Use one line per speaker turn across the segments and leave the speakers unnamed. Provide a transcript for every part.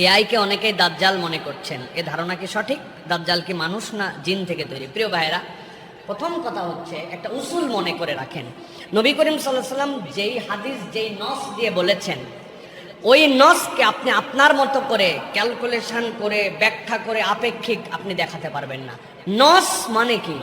এআইকে অনেকেই দাজ্জাল মনে করছেন। এ ধারণা কি সঠিক? দাজ্জাল কি মানুষ না জিন থেকে তৈরি? প্রিয় ভাইরা প্রথম কথা হচ্ছে একটা উসুল মনে করে রাখেন। নবী করিম সাল্লাহ সাল্লাম যেই হাদিস, যেই নস দিয়ে বলেছেন, ওই নসকে আপনি আপনার মতো করে ক্যালকুলেশন করে, ব্যাখ্যা করে আপেক্ষিক আপনি দেখাতে পারবেন না। নস মানে কি?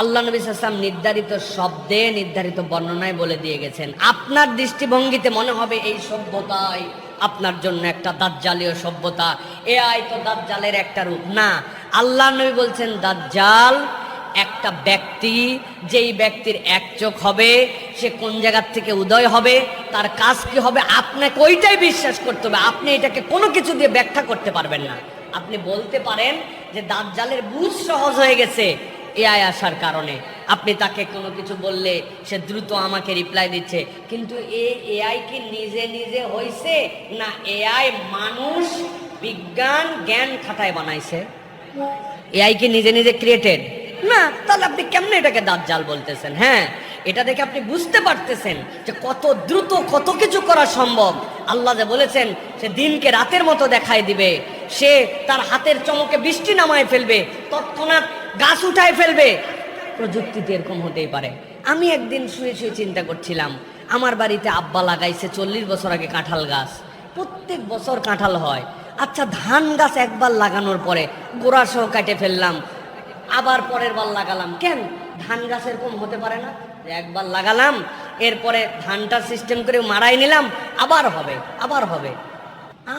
আল্লাহ নবী সাল্লাম নির্ধারিত শব্দে নির্ধারিত বর্ণনায় বলে দিয়ে গেছেন, আপনার দৃষ্টিভঙ্গিতে মনে হবে এই সভ্যতায় আপনার জন্য একটা দাজ্জালীয় সভ্যতা। এআই তো দাজ্জালের একটা রূপ। না আল্লাহ নবী বলছেন, দাজ্জাল একটা ব্যক্তি, যেই ব্যক্তির এক চোখ হবে, সে কোন জায়গার থেকে উদয় হবে, তার কাজ কি হবে, আপনাকে ওইটাই বিশ্বাস করতে হবে। আপনি এটাকে কোনো কিছু দিয়ে ব্যাখ্যা করতে পারবেন না। আপনি বলতে পারেন যে, দাজ্জালের বুঝ সহজ হয়ে গেছে এআই আসার কারণে। আপনি তাকে কোনো কিছু বললে সে দ্রুত আমাকে রিপ্লাই দিচ্ছে। কিন্তু এ এআই কি নিজে নিজে হইছে না এআই মানুষ বিজ্ঞান, জ্ঞান খাতায় বানাইছে? এআই কি নিজে নিজে ক্রিয়েটেড না, তাহলে আপনি কেমনে এটাকে দাঁত জাল বলতেছেন হ্যাঁ? এটা দেখে আপনি বুঝতে পারতেছেন যে কত দ্রুত কত কিছু করা সম্ভব। আল্লাহ যে বলেছেন, সে দিনকে রাতের মতো দেখায় দিবে। সে তার হাতের চমকে বৃষ্টি নামায় ফেলবে, তৎক্ষণাৎ গাছ উঠায় ফেলবে প্রযুক্তিতে এরকম হতেই পারে। আমি একদিন শুয়ে শুয়ে চিন্তা করছিলাম, আমার বাড়িতে আব্বা লাগাইছে চল্লিশ বছর আগে কাঁঠাল গাছ। প্রত্যেক বছর কাঁঠাল হয়। আচ্ছা ধান গাছ একবার লাগানোর পরে গোড়া সহ কাটে ফেললাম, আবার পরের বার লাগালাম। কেন? ধান গাছ এরকম হতে পারে না? একবার লাগালাম, এরপরে ধানটা সিস্টেম করে মারাই নিলাম, আবার হবে আবার হবে।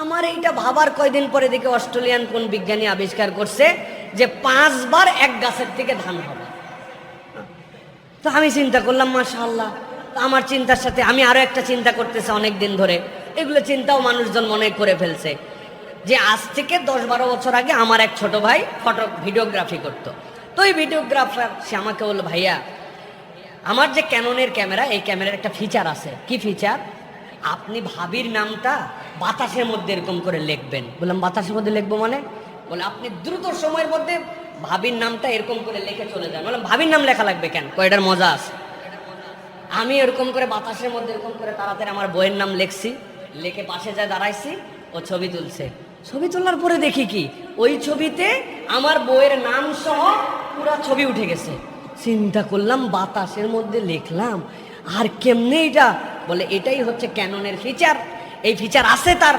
আমার এইটা ভাবার কয়দিন পরে দেখে অস্ট্রেলিয়ান কোন বিজ্ঞানী আবিষ্কার করছে যে পাঁচবার এক গাছের থেকে ধান হবে। তো আমি চিন্তা করলাম, মাশাআল্লাহ। তো আমার চিন্তার সাথে আমি আরও একটা চিন্তা করতেছি অনেক দিন ধরে। এগুলো চিন্তাও মানুষজন মনে করে ফেলছে। যে আজ থেকে দশ বারো বছর আগে আমার এক ছোট ভাই ফটো, ভিডিওগ্রাফি করতো। তো ওই ভিডিওগ্রাফার, সে আমাকে বলল, ভাইয়া, আমার যে ক্যাননের ক্যামেরা, এই ক্যামেরার একটা ফিচার আছে। কি ফিচার আপনি ভাবির নামটা বাতাসের মধ্যে এরকম করে লিখবেন। বললাম, বাতাসের মধ্যে লিখব মানে? বলে, আপনি দ্রুত সময়ের মধ্যে ভাবির নামটা এরকম করে লিখে চলে যান বললাম, ভাবির নাম লেখা লাগবে কেন? কয়টার মজা আছে। আমি এরকম করে বাতাসের মধ্যে এরকম করে তাড়াতাড়ি আমার বইয়ের নাম লিখছি, লেখে পাশে যায় দাঁড়াইছি, ও ছবি তুলছে। ছবি তোলার পরে দেখি কি? ওই ছবিতে আমার বইয়ের নাম সহ পুরো ছবি উঠে গেছে। চিন্তা করলাম, বাতাসের মধ্যে লিখলাম, আর কেমনে এটা? বলে, এটাই হচ্ছে ক্যাননের ফিচার এই ফিচার আছে তার।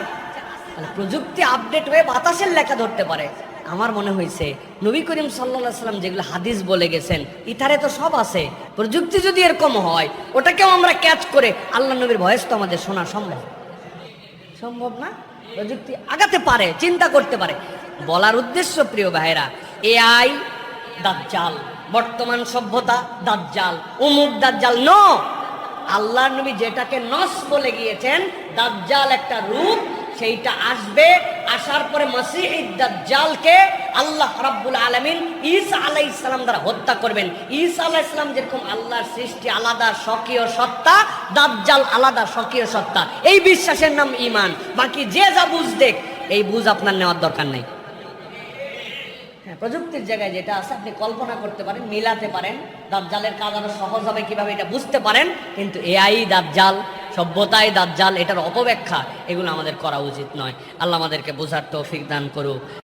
প্রযুক্তি আপডেট হয়ে বাতাসের লেখা ধরতে পারে। আমার মনে হয়েছে, নবী করিম সাল্লা সাল্লাম যেগুলো হাদিস বলে গেছেন, ইথারে তো সব আছে, প্রযুক্তি যদি এরকম হয়, ওটাকেও আমরা ক্যাচ করে আল্লাহ নবীর ভয়েস তো আমাদের শোনা সম্ভব। সম্ভব না? প্রযুক্তি আগাতে পারে, চিন্তা করতে পারে। বলার উদ্দেশ্য প্রিয় ভাইরা এআই দাজ্জাল, বর্তমান সভ্যতা দাজ্জাল, উমুক দাজ্জাল ন আল্লাহ নবী যেটাকে নস বলে গিয়েছেন, দাজ্জাল একটা রূপ, সেইটা আসবে আসার পরে মসিহ দাজ্জালকে আল্লাহ রাব্বুল আলামিন ঈসা আলাইহিস সালাম দ্বারা হত্যা করবেন। ঈসা আলাইহিস সালাম যেরকম আল্লাহর সৃষ্টি আলাদা স্বকীয় সত্তা, দাজ্জাল আলাদা স্বকীয় সত্তা। এই বিশ্বাসের নাম ইমান বাকি যে যা বুঝ দেখ, এই বুঝ আপনার নেওয়ার দরকার নেই। হ্যাঁ প্রযুক্তির জায়গায় যেটা আছে, আপনি কল্পনা করতে পারেন, মিলাতে পারেন। দাজ্জালের কাজ আরও সহজ হবে কীভাবে এটা বুঝতে পারেন। কিন্তু এআই দাজ্জাল সভ্যতায় দাজ্জাল, এটার অপব্যাখ্যা, এগুলো আমাদের করা উচিত নয়। আল্লাহ আমাদেরকে বোঝার তৌফিক দান করুক।